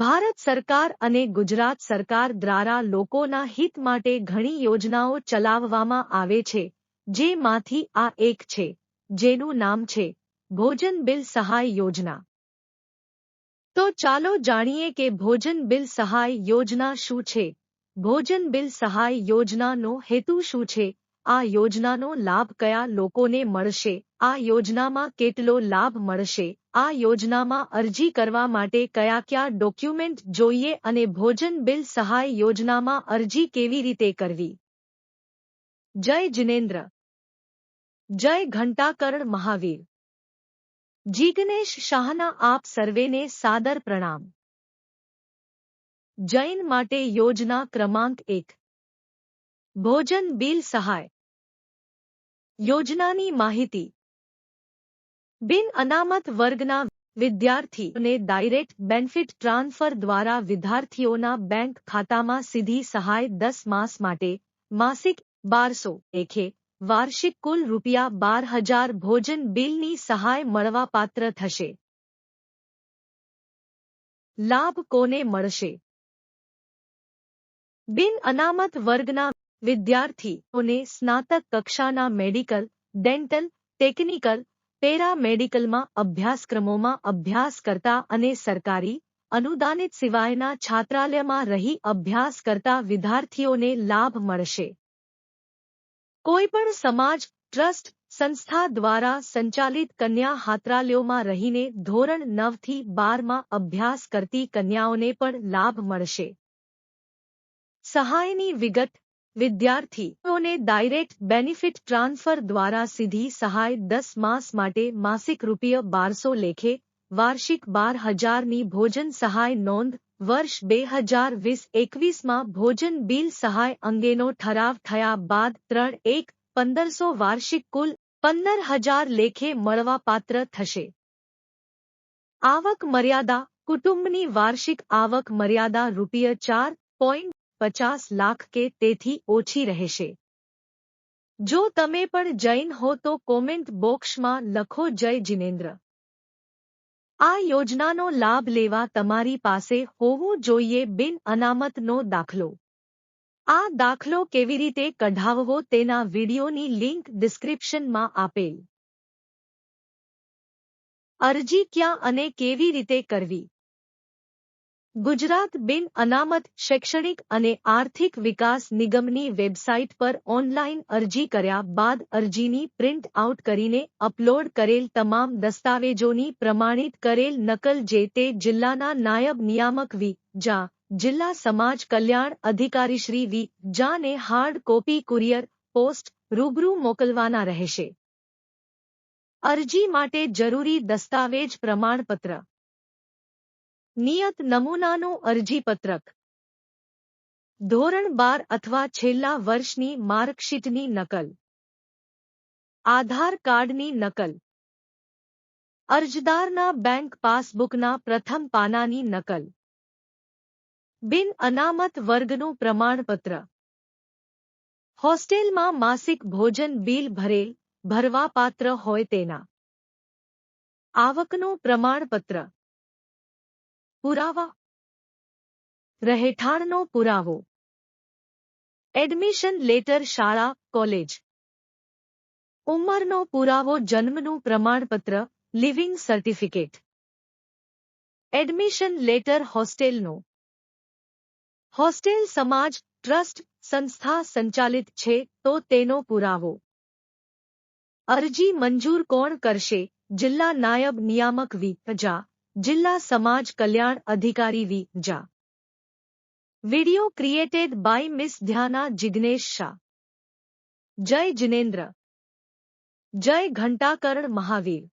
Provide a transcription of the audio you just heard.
ભારત સરકાર અને ગુજરાત સરકાર દ્વારા લોકોના હિત માટે ઘણી યોજનાઓ ચલાવવામાં આવે છે જેમાંથી આ એક છે જેનું નામ છે ભોજન બિલ સહાય યોજના તો ચાલો જાણીએ કે ભોજન બિલ સહાય યોજના શું છે ભોજન બિલ સહાય યોજનાનો હેતુ શું છે આ યોજનાનો લાભ કયા લોકોને મળશે આ યોજનામાં કેટલો લાભ મળશે આ યોજનામાં અરજી કરવા માટે કયા કયા ડોક્યુમેન્ટ જોઈએ અને ભોજન બિલ સહાય યોજનામાં અરજી કેવી રીતે કરવી જય જીનેન્દ્ર જય ઘંટાકર મહાવીર જીગнеш શાહના આપ સર્વેને સાદર પ્રણામ જૈન માટે યોજના ક્રમાંક 1 ભોજન બિલ સહાય યોજનાની માહિતી बिन अनामत वर्गના વિદ્યાર્થીને ડાયરેક્ટ બેનિફિટ ટ્રાન્સફર દ્વારા વિદ્યાર્થીઓના બેંક ખાતામાં સીધી સહાય 10 માસ માટે માસિક 1200 એકે વાર્ષિક કુલ રૂપિયા 12000 ભોજન બિલની સહાય મળવાપાત્ર થશે લાભ કોને મળશે बिन अनाમત વર્ગના વિદ્યાર્થીઓને સ્નાતક કક્ષાના મેડિકલ ડેન્ટલ ટેકનિકલ પેરા મેડિકલમાં અભ્યાસક્રમોમાં અભ્યાસ કરતા અને સરકારી અનુદાનિત સિવાયના છાત્રાલયમાં રહી અભ્યાસ કરતા વિદ્યાર્થીઓને લાભ મળશે કોઈપણ સમાજ ટ્રસ્ટ સંસ્થા દ્વારા સંચાલિત કન્યા હાત્રાલયોમાં રહીને ધોરણ નવથી બારમાં અભ્યાસ કરતી કન્યાઓને પણ લાભ મળશે સહાયની વિગત विद्यार्थी ने डायरेक्ट बेनिफिट ट्रांसफर द्वारा सीधी सहाय दस मास माटे मासिक रूपये बारसो लेखे वार्षिक बार हजार नी भोजन सहाय नोंध वर्ष बेहजार वीस एकवीस मा भोजन बिल सहाय अंगे नो ठराव थया बाद त्रण एक पंदर सौ वार्षिक कुल पंदर हजार लेखे मलवापात्र थे आवक मर्यादा कुटुंबनी वार्षिक आवक मर्यादा रूपये चार पॉइंट 50 लाख के तिथि ऊंची રહેશે જો તમે પણ જૈન હો તો કોમેન્ટ બોક્સ માં લખો જય જીનેન્દ્ર આ યોજના નો લાભ લેવા તમારી પાસે હોવું જોઈએ બિન અનામત નો દાખલો આ દાખલો કેવી રીતે કઢાવવો તેના વિડિયો ની લિંક ડિસ્ક્રિપ્શન માં આપેલ અરજી ક્યાં અને કેવી રીતે કરવી ગુજરાત બિન અનામત શૈક્ષણિક અને આર્થિક વિકાસ નિગમની વેબસાઇટ પર ઓનલાઇન અરજી કર્યા બાદ અરજીની પ્રિન્ટ આઉટ કરીને અપલોડ કરેલ તમામ દસ્તાવેજોની પ્રમાણિત કરેલ નકલ જે તે જિલ્લાના નાયબ નિયામક વી જા જિલ્લા સમાજ કલ્યાણ અધિકારી શ્રી વી જાને હાર્ડ કોપી કુરિયર પોસ્ટ રૂબરૂ મોકલવાના રહેશે અરજી માટે જરૂરી દસ્તાવેજ પ્રમાણપત્ર નિયત નમૂનાનું અરજીપત્રક ધોરણ બાર અથવા છેલ્લા વર્ષની માર્કશીટની નકલ આધાર કાર્ડની નકલ અરજદારના બેંક પાસબુકના પ્રથમ પાનાની નકલ બિન અનામત વર્ગનું પ્રમાણપત્ર હોસ્ટેલમાં માસિક ભોજન બિલ ભરેલ ભરવાપાત્ર હોય તેના આવકનું પ્રમાણપત્ર પુરાવો રહેઠાણ નો પુરાવો એડમિશન લેટર શાળા કોલેજ ઉંમર નો પુરાવો જન્મ નું પ્રમાણપત્ર living certificate admission letter hostel નો હોસ્ટેલ સમાજ ટ્રસ્ટ સંસ્થા સંચાલિત છે તો તેનો પુરાવો અરજી મંજૂર કોણ કરશે જિલ્લા નાયબ નિયામક વીજા जिला समाज कल्याण अधिकारी वी जा वीडियो क्रिएटेड बाय मिस ध्याना जिग्नेश शाह जय जिनेन्द्र जय घंटाकरण महावीर